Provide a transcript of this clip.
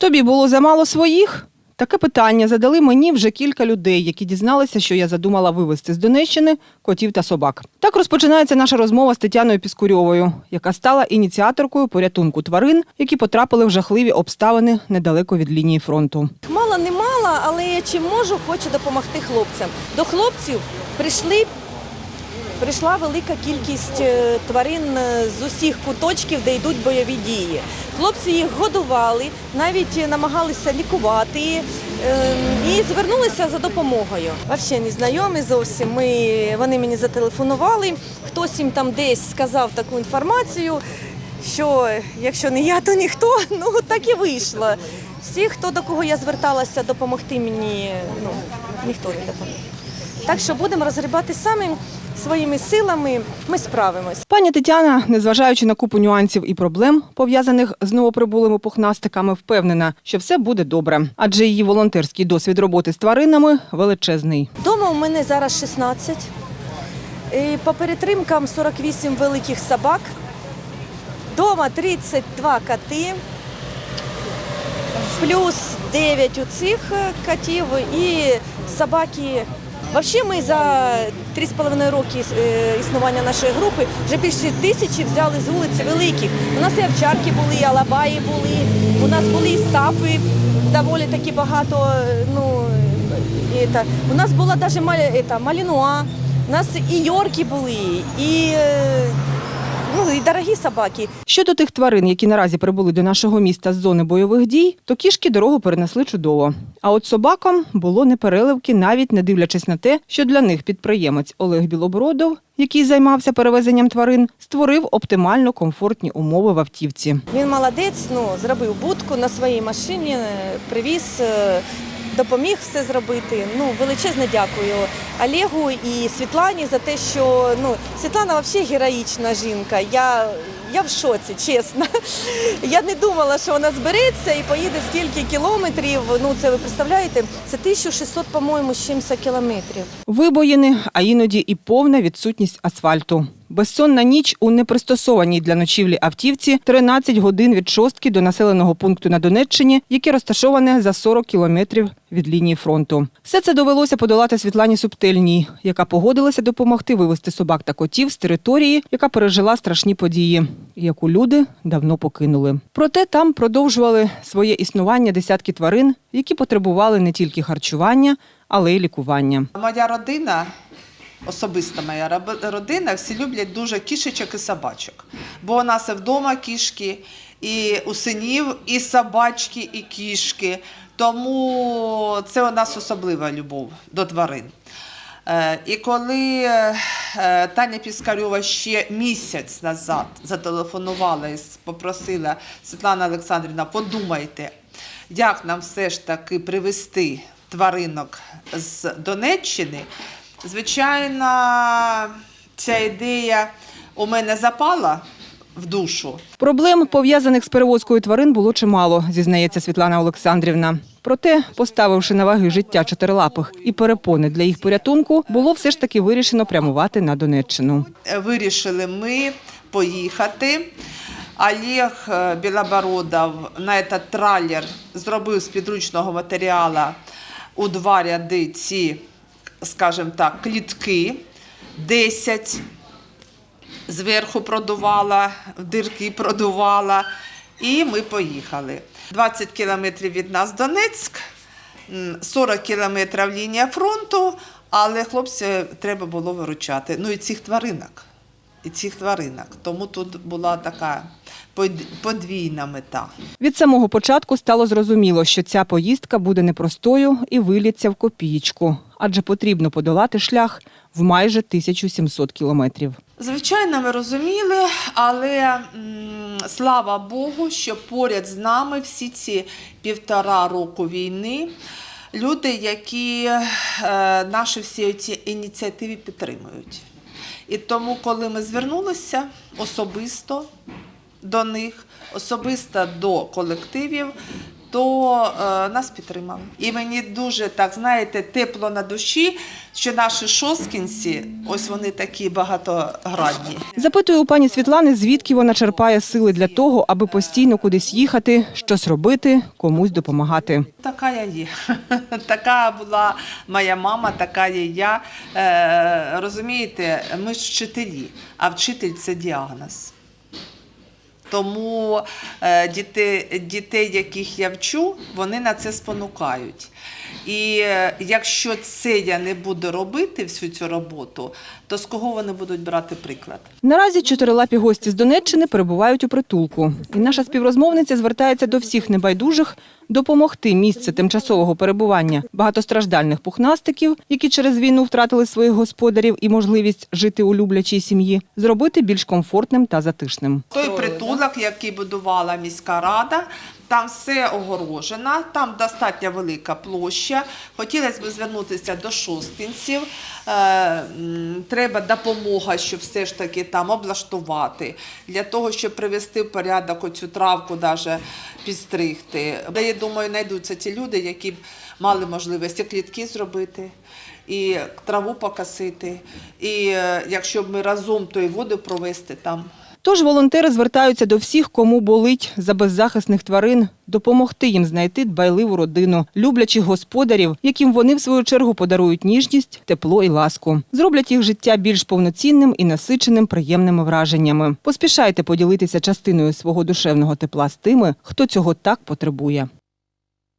Тобі було замало своїх? Таке питання задали мені вже кілька людей, які дізналися, що я задумала вивезти з Донеччини котів та собак. Так розпочинається наша розмова з Тетяною Піскурьовою, яка стала ініціаторкою порятунку тварин, які потрапили в жахливі обставини недалеко від лінії фронту. Мало не мало, але я чим можу, хочу допомогти хлопцям. До хлопців прийшли. Прийшла велика кількість е, тварин е, з усіх куточків, де йдуть бойові дії. Хлопці їх годували, навіть намагалися лікувати е, і звернулися за допомогою. Взагалі не знайомі зовсім. Ми, вони мені зателефонували, хтось їм там десь сказав таку інформацію, що якщо не я, то ніхто. Ну так і вийшло. Всі, хто до кого я зверталася допомогти мені, ну ніхто не допомог. Так що будемо розгрібати самі своїми силами. Ми справимось. Пані Тетяна, незважаючи на купу нюансів і проблем, пов'язаних з новоприбулими пухнастиками, впевнена, що все буде добре, адже її волонтерський досвід роботи з тваринами величезний. Дома у мене зараз 16. І по перетримкам 48 великих собак. Дома 32 коти. Плюс 9 у цих котів і собаки. Взагалі ми за 3,5 роки існування нашої групи вже більше тисячі взяли з вулиці великих. У нас і овчарки були, і алабаї були, у нас були і стафи доволі таки багато. е, Ну, і це. У нас була навіть малінуа, у нас і йорки були, і, ну, і дорогі собаки. Щодо тих тварин, які наразі прибули до нашого міста з зони бойових дій, то кішки дорогу перенесли чудово. А от собакам було непереливки, навіть не дивлячись на те, що для них підприємець Олег Білобородов, який займався перевезенням тварин, створив оптимально комфортні умови в автівці. Він молодець, ну, зробив будку на своїй машині, привіз, е, допоміг все зробити. Ну, величезне дякую Олегу і Світлані за те, що ну, Світлана взагалі героїчна жінка. Я, я в шоці, чесно. Я не думала, що вона збереться і поїде стільки кілометрів. Ну, це ви представляєте? Це 1600, по-моєму, з чимось кілометрів. Вибоїни, а іноді і повна відсутність асфальту. Безсонна ніч у непристосованій для ночівлі автівці 13 годин від шостки до населеного пункту на Донеччині, яке розташоване за 40 кілометрів від лінії фронту. Все це довелося подолати Світлані Субтильній, яка погодилася допомогти вивезти собак та котів з території, яка пережила страшні події, яку люди давно покинули. Проте там продовжували своє існування десятки тварин, які потребували не тільки харчування, але й лікування. Моя родина, особиста моя родина, всі люблять дуже кішечок і собачок. Бо у нас і вдома кішки, і у синів, і собачки, і кішки. Тому це у нас особлива любов до тварин. Е, І коли е, Таня Піскарьова ще місяць назад зателефонувала і попросила Світлана Олександрівна, подумайте, як нам все ж таки привезти тваринок з Донеччини, звичайно, ця ідея у мене запала в душу. Проблем, пов'язаних з перевозкою тварин, було чимало, зізнається Світлана Олександрівна. Проте, поставивши на ваги життя чотирилапих і перепони для їх порятунку, було все ж таки вирішено прямувати на Донеччину. Вирішили ми поїхати. Олег е, Білобородов на этот тралер зробив з підручного матеріалу у два ряди ці, скажімо так, клітки, 10 зверху продувала, дирки продувала, і ми поїхали. 20 кілометрів від нас Донецьк, 40 кілометрів лінія фронту, але хлопці треба було виручати. Ну і цих тваринок. Цих тваринок. Тому тут була така под- подвійна мета. Від самого початку стало зрозуміло, що ця поїздка буде непростою і виліться в копієчку, адже потрібно подолати шлях в майже 1700 кілометрів. Звичайно, ми розуміли, але слава Богу, що поряд з нами всі ці півтора року війни люди, які е, наші всі ці ініціативи підтримують. І тому, коли ми звернулися особисто до них, особисто до колективів, то е, нас підтримали. І мені дуже так знаєте тепло на душі, що наші шосткінці, ось вони такі багатоградні. Запитую у пані Світлани, звідки вона черпає сили для того, аби постійно кудись їхати, щось робити, комусь допомагати. Така я є. Така була моя мама, така є я. Е, розумієте, ми ж вчителі, а вчитель це діагноз. Тому е, дітей, дітей, яких я вчу, вони на це спонукають. І е, якщо це я не буду робити всю цю роботу, то з кого вони будуть брати приклад? Наразі чотирилапі гості з Донеччини перебувають у притулку. І наша співрозмовниця звертається до всіх небайдужих допомогти місце тимчасового перебування багатостраждальних пухнастиків, які через війну втратили своїх господарів і можливість жити у люблячій сім'ї, зробити більш комфортним та затишним. Той притулок, який будувала міська рада, там все огорожено, там достатньо велика площа. Хотілося б звернутися до шостинців. Е, Треба допомога, щоб все ж таки там облаштувати, для того, щоб привести в порядок оцю травку, навіть підстригти. Я думаю, знайдуться ті люди, які б мали можливість і клітки зробити. І траву покосити, і е, якщо б ми разом то і воду провести там. Тож волонтери звертаються до всіх, кому болить за беззахисних тварин, допомогти їм знайти дбайливу родину, люблячих господарів, яким вони в свою чергу подарують ніжність, тепло і ласку, зроблять їх життя більш повноцінним і насиченим приємними враженнями. Поспішайте поділитися частиною свого душевного тепла з тими, хто цього так потребує.